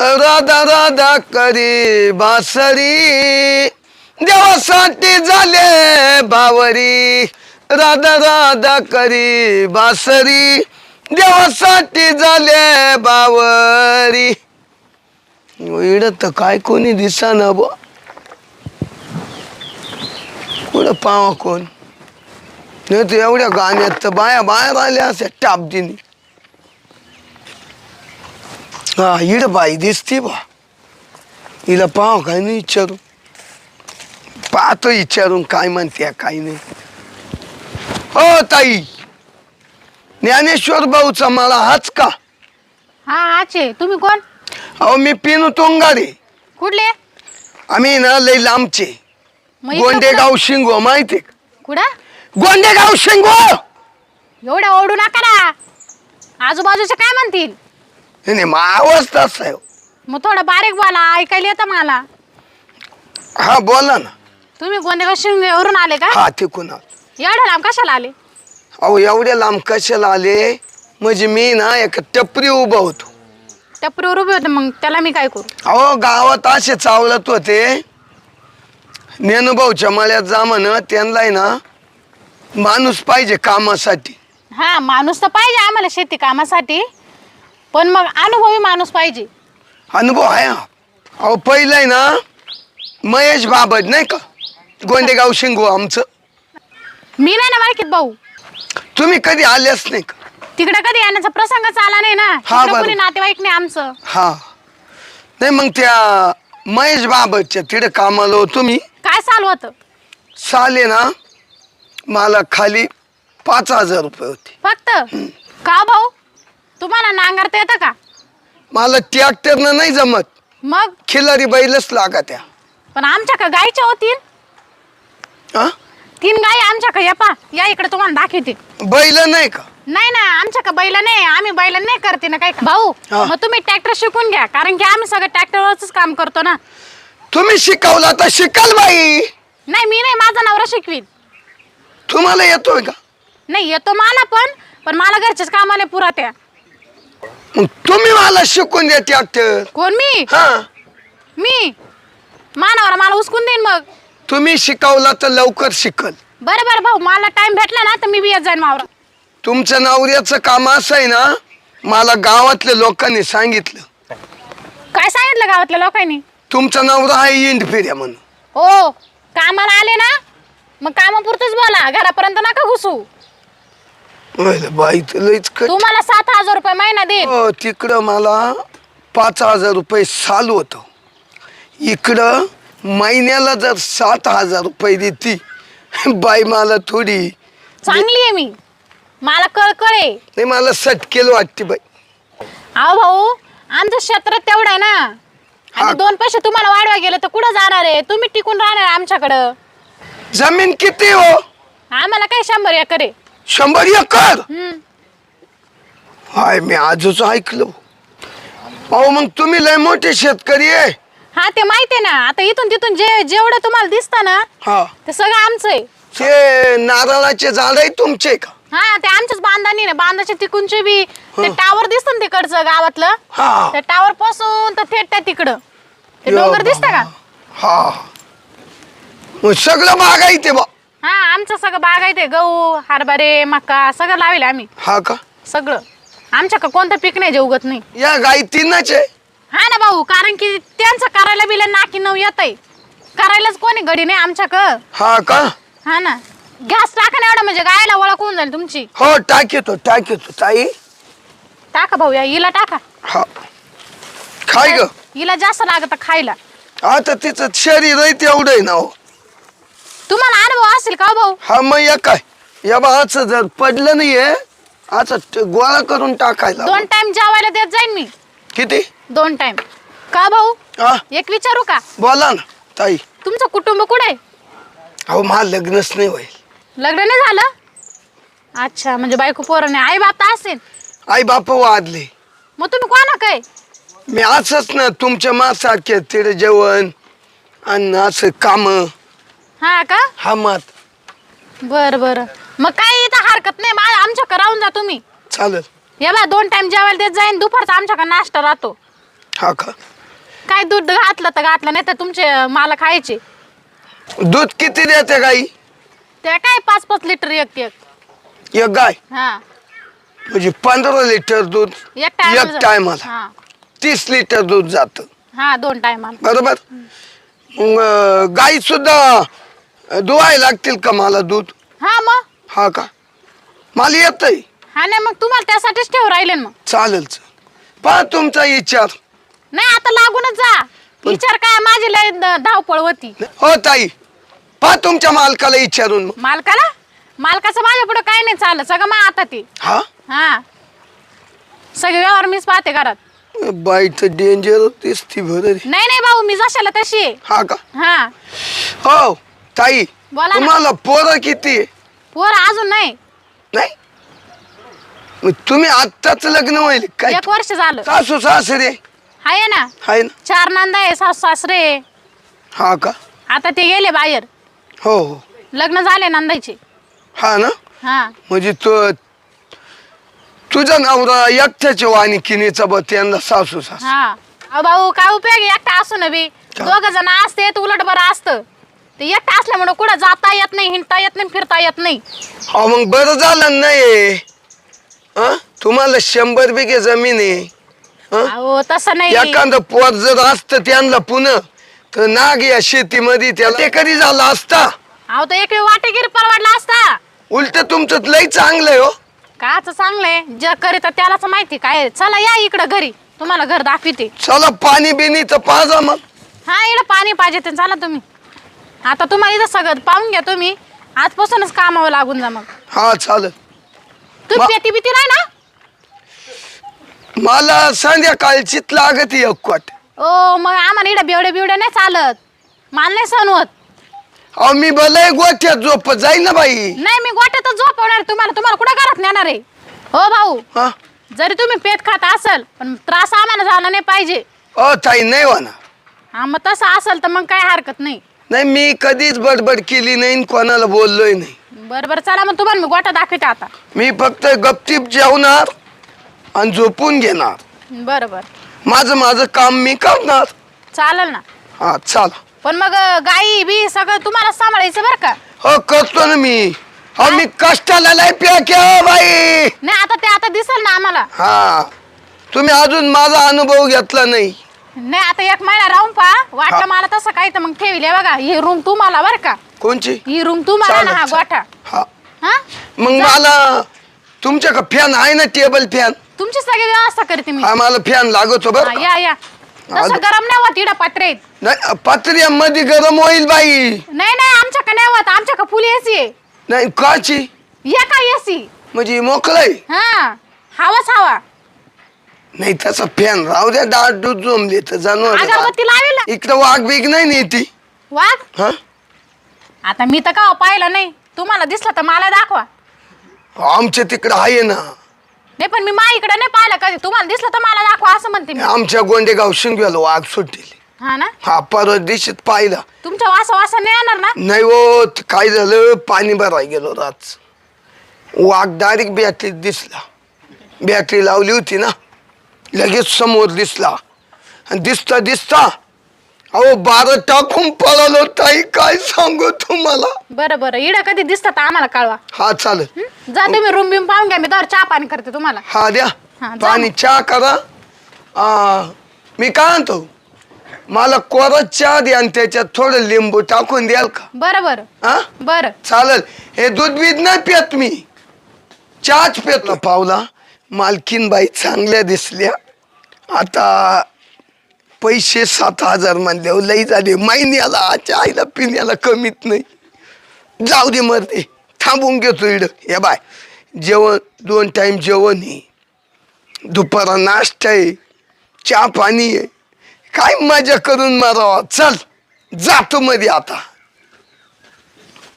राधा राधा करी बासरी. देवासाठी झाले बावरी. राधा राधा करी बासरी. देवासाठी झाले बावरी. इड तर काय कोणी दिसा ना बा? कुठं पावा कोण? नाही तर एवढ्या गाण्यात तर बाया बाहेर आल्या असे टापदिनी हा इड बाई दिसती बा हिला पाव काय नाही विचारू पाहतो विचारून काय म्हणते काय नाही हो ताई ज्ञानेश्वर भाऊचा मला हाच का हा आचे तुम्ही कोण अहो मी पिनू तोंगारे कुठले आम्ही ना लई लांबचे मग इकडं गोंडेगाव शिंगो माहिती कुठं कुठं? गोंडेगाव शिंगो एवढ्या ओढू नका ना आजूबाजूचे काय म्हणतील नाही नाही, मग आवाज तसा आहे. मग थोडं बारीक बोला ऐकायला येतं मला. हा बोला ना. तुम्ही गोंदेगाव शिंगेवरून आले का? हा ते कुणा एवढ्या लांब कशाला आले? अहो एवढ्या लांब कशाला आले? म्हणजे मी ना एका टपरी उभा होतो. टपरीवर उभे होते मग त्याला मी काय करू? अहो गावात असे चावलत होते. नेनुभाऊच्या मळ्यात जा म्हण त्यांना आहे ना माणूस पाहिजे कामासाठी. हा माणूस तर पाहिजे आम्हाला शेती कामासाठी. पण मग अनुभवी माणूस पाहिजे. अनुभव आहे हा. अहो पहिलं आहे ना महेश बाबत नाही का? गोंडेगाव शिंगू आमचं. मी नाही ना मालकीत भाऊ. तुम्ही कधी आलेच नाही का? तिकडे कधी येण्याचा प्रसंगच आला नाही ना? हा, तिकडं बरं. कोणी नातेवाईक नाही आमचं. हा. नाही मग त्या महेश बाबतच्या तिकडे कामाला हो तुम्ही. काय चालू होतं? साले ना मला खाली पाच हजार रुपये होते. फक्त? का भाऊ? तुम्हाला नांगरता येतं का? मला ट्रॅक्टरनं नाही जमत. मग? खिलारी बैलच लागा त्या पण आमच्या का गायच्या होतील? हा? तीन गाई आमच्या का? या पा या इकडे तुम्हाला दाखवते. बैल नाही का? नाही ना आमच्या का बैल नाही आम्ही बैल नाही करते ना काय भाऊ हा. मग तुम्ही ट्रॅक्टर शिकून घ्या कारण की आम्ही सगळं ट्रॅक्टरवरच काम करतो ना. तुम्ही शिकवला तर शिकाल बाई. नाही मी नाही माझा नवरा शिकवीत तुम्हाला येतोय का? नाही येतो मला पण पण मला घरच्याच कामाने पुरा त्या मग तुम्ही मला शिकून द्या ट्रॅक्टर कोण मी? हा. मी? मानावर मला उचकून देईन मग. तुम्ही शिकवला तर लवकर शिकल. बरं बरं भाऊ मला टाइम भेटला ना तर मी बी येत जाईन मावरा. तुमच्या नवऱ्याचं काम असं आहे ना मला गावातल्या लोकांनी सांगितलं. काय सांगितलं गावातल्या लोकांनी? तुमचा नवरा आहे इंड फिर्या म्हणून. हो कामाला आले ना मग कामापुरतच बोला घरापर्यंत नका घुसू. अरे बाई तर लईच तुम्हाला सात हजार रुपये महिना देईल हो तिकडं मला पाच हजार रुपये साल होतं. इकडं महिन्याला जर सात हजार रुपये देती बाई मला थोडी चांगली आहे मी. मला कळकळे नाही मला सटकेल वाटते बाई. अहो भाऊ आमचं क्षेत्र तेवढं आहे ना. हा. आणि दोन पैसे तुम्हाला वाढवा गेले तर कुठं जाणार आहे? तुम्ही टिकून राहणार आमच्याकडं. जमीन किती हो? आम्हाला काय शंभर एकर आहे? शंभर एकर. हाय मी आजच ऐकलो. अहो मग तुम्ही लय मोठे शेतकरी आहे. हा ते माहिती आहे ना. आता इथून तिथून जे जेवढं तुम्हाला दिसतं ना हा. ते सगळं आमचं आहे. ते नारळाचे झाड आहे तुमचे का? हा ते आमच्याच बांधानी ना. बांधाचे तिकूनचे बी ते टावर दिसतं ना तिकडचं गावातलं. हा. त्या टावर पासून तर थेट त्या तिकडं. ते डोंगर दिसतं का. हा. मग सगळं बागायते बा. हा आमचं सगळं बाग आहे ते गहू हरभरे मका सगळं लावेल आम्ही. हा का? सगळं. आमच्या का कोणतं पीक नाही जे उगत नाही. या गाई तीनच आहे. हा ना भाऊ कारण की त्यांचं करायला बिला नाकी नऊ येत आहे करायलाच कोणी गडी नाही आमच्या क हा का? हा ना. गॅस टाका ना एवढं म्हणजे गायला ओळख होऊन जाईल तुमची. हो टाकेतो टाकेतो ताई. टाका भाऊ या हिला टाका. हा. खाय ग. हिला जास्त लागत खायला. आता तिचं शरीर आहे तेवढं आहे ना हो. तुम्हाला अनुभव असेल का हो भाऊ? हा मग या काय? या बा असं जर पडलं नाहीये ते गोळा करून टाकायला. दोन टाइम जेवायला देत जाईन मी. किती? दोन टाइम का भाऊ? हा. एक विचारू का? बोला ना ताई. तुमचं कुटुंब कुठे? अहो मला लग्नच नाही होईल. लग्न नाही झालं? अच्छा म्हणजे बायको पोरं नाही आई बाप तर असेल. आई बाप वादले. मग तुम्ही कोणा काय मी असंच ना तुमच्या मासारखे तिथे जेवण आणि असं काम. हा का? हा मात. बर बर. मग काही इथं हरकत नाही मा आमच्याकडे राहून जा तुम्ही. चालेल. या बा दोन टाइम जेवायला देत जाईन दुपारचा आमच्याकडे नाश्ता राहतो. हा का? काय दूध घातलं तर घातलं नाही तर तुमचे मला खायचे. दूध किती देते गाई? ते काय पाच पाच लिटर एक एक. एक गाय? हा. म्हणजे पंधरा लिटर दूध एक टाइम एक टायमाला हा. तीस लिटर दूध जातं. हा दोन टायमाला बरोबर? मग अं, गाई सुद्धा धुवायला लागतील का मला दूध? हा मग. हा का? मला येतंय. हा नाही मग तुम्हाला त्यासाठीच ठेव राहिले ना मग. चालेल चालेल. पहा तुमचा विचार. नाही आता लागूनच जा. विचार काय माझी लय धावपळ होती. हो ताई. पहा तुमच्या मालकाला विचारून मग. मालकाला? मालकाचं माझ्या पुढे काय नाही चाललं सगळं मग आता ते. हा? हा. सगळे व्यवहार मीच पाहते घरात. बाई तर डेंजर दिसती बरं नाही नाही भाऊ मी जशाला तशी आहे. हा का? हा. हो. ताई बोला ना. तुम्हाला पोरं किती? पोर अजून नाही. नाही? मग तुम्ही आत्ताच लग्न होईल. काय एक वर्ष झालं. सासू सासरे? आहे ना. आहे ना. चार नांदा आहे सासू सासरे आहे. हा का? आता ते गेले बाहेर. हो हो. लग्न झाले नंदायचे हा ना? हा. म्हणजे तो तुझा नवरा एकट्याचे वाणी किनीचा बा त्यांना सासू सासू हा. अहो भाऊ काय उपयोग आहे एकटा असून बी? का? दोघ जण असते तर उलट बरं असतं. ते एकटा असल्यामुळे कुठं जाता येत नाही हिंडता येत नाही फिरता येत नाही. हा मग बरं झालं नाही हा. तुम्हाला शंभर बिघे जमीन आहे. हं? अहो तसं नाही. एखादं पोर जर असतं त्यांना पुन्हा तर नाग या शेतीमध्ये त्याला ते कधी झालं असता? अहो तो एक वाटेगिरी परवडला असता. उलट तुमचं लय चांगलं आहे हो. काच चांगलंय जग करीत त्यालाच माहिती काय. चला या इकडं घरी. तुम्हाला घर दाखविते. चला पाणी बिनी तर पाजा मग. हा इकडं पाणी पाहिजे ते चला तुम्ही. आता तुम्हाला इथं सगळं पाहून घ्या तुम्ही. आजपासूनच कामावं लागून जा मग. हा चालेल. तुम्ही मा- पेटी बिती नाही ना? मला संध्याकाळचीच लागत एक वाट. ओ मग आम्हाला इकडं बेवडे बिवडे नाही चालत. मला नाही सण होत. अहो मी भले गोठ्यात झोप जाईल ना बाई. नाही मी गोट्यातच झोपवणार तुम्हाला तुम्हाला कुठं घरात नेणार आहे? हो भाऊ. हा? जरी तुम्ही पेट खात असल पण त्रास आम्हाला झाला नाही पाहिजे. अ ताई नाही होणार. हा मग तसं असेल तर मग काय हरकत नाही. नाही मी कधीच बडबड केली नाही आणि कोणाला बोललोय नाही. बरं बरं चला मग तुम्हाला मी गोटा दाखवते आता. मी फक्त गपतीप जेवणार आणि झोपून घेणार. बरं बरं माझं माझं काम मी करणार. चालेल ना. हा चला. पण मग अं, गाई बी सगळं तुम्हाला सांभाळायचं बरं का? हो करतो ना मी. हो मी कष्टाला लय प्या बाई. नाही आता ते आता दिसल ना आम्हाला. हा. तुम्ही अजून माझा अनुभव घेतला नाही. नाही आता एक महिना राहून पहा. हा. वाटलं मला तसं काही तर मग ठेवले. बघा ही रूम तुम्हाला बरं का. कोणची? ही रूम तुम्हाला ना हा चालेल, गोठा. हा. हा? मग मला तुमच्या का फॅन आहे ना टेबल फॅन? तुमची सगळी व्यवस्था करते मी. हा मला फॅन लागतो हा, बरं या या. तसं गरम नाही होत इडा पत्रेत नाही पत्र्यामध्ये गरम होईल बाई. नाही नाही आमच्याकडे नाही होत. आमच्याकडे फुल एसी आहे. नाही काची? या काय एसी म्हणजे मोकळय हा हवाच हवा. नाही तसा फॅन राहू द्या डाळ दूध जमले तर जनावर अगरबत्ती लावेल. इकडं वाघ बिग नाही नेती वाघ? हा? आता मी तर का पाहिलं नाही. तुम्हाला दिसलं तर मला दाखवा. आमच्या तिकडं आहे ना. नाही पण मी मा इकडे नाही पाहिलं कधी. तुम्हाला दिसलं तर मला दाखवा असं म्हणते मी. आमच्या गोंडेगाव शिंगव्याला वाघ सुटलेली. हा ना? हा परवा दिवशीत पाहिला. तुमच्या वासा वासा नाही येणार ना? नाही हो ते काय झालं? पाणी भराय गेलो रात वाघ डायरेक्ट बॅटरीत दिसला. बॅटरी लावली होती ना. लगेच समोर दिसला. आणि दिसता दिसता अहो बारा टाकून पळालो ताई काय सांगू तुम्हाला? बरं बरं. इडं कधी दिसतं तर आम्हाला कळवा. हा चालेल. हं? जा तुम्ही रूम बिम पाहून घ्या मी दर चहा पाणी करते तुम्हाला. हा द्या. हा, जा पाणी चहा करा. आ, मी काय आणतो मला कोरा चहा द्या आणि त्याच्यात थोडं लिंबू टाकून द्याल का? बरं बरं. हा? बरं. चालेल. हे दूध बीज नाही पित मी. चहाच पितला पावला. मालकीनबाई चांगल्या दिसल्या. आता पैसे सात हजार म्हणल्यावर हो, लई झाले. महिन्याला आच्या आईला पिण्याला कमीत नाही. जाऊ दे मरते. थांबून घेतो इड. हे बाय जेवण दोन टाईम जेवण आहे दुपारा नाश्ता आहे चहा पाणी आहे काय मजा करून मारावा? चल जातो मध्ये आता.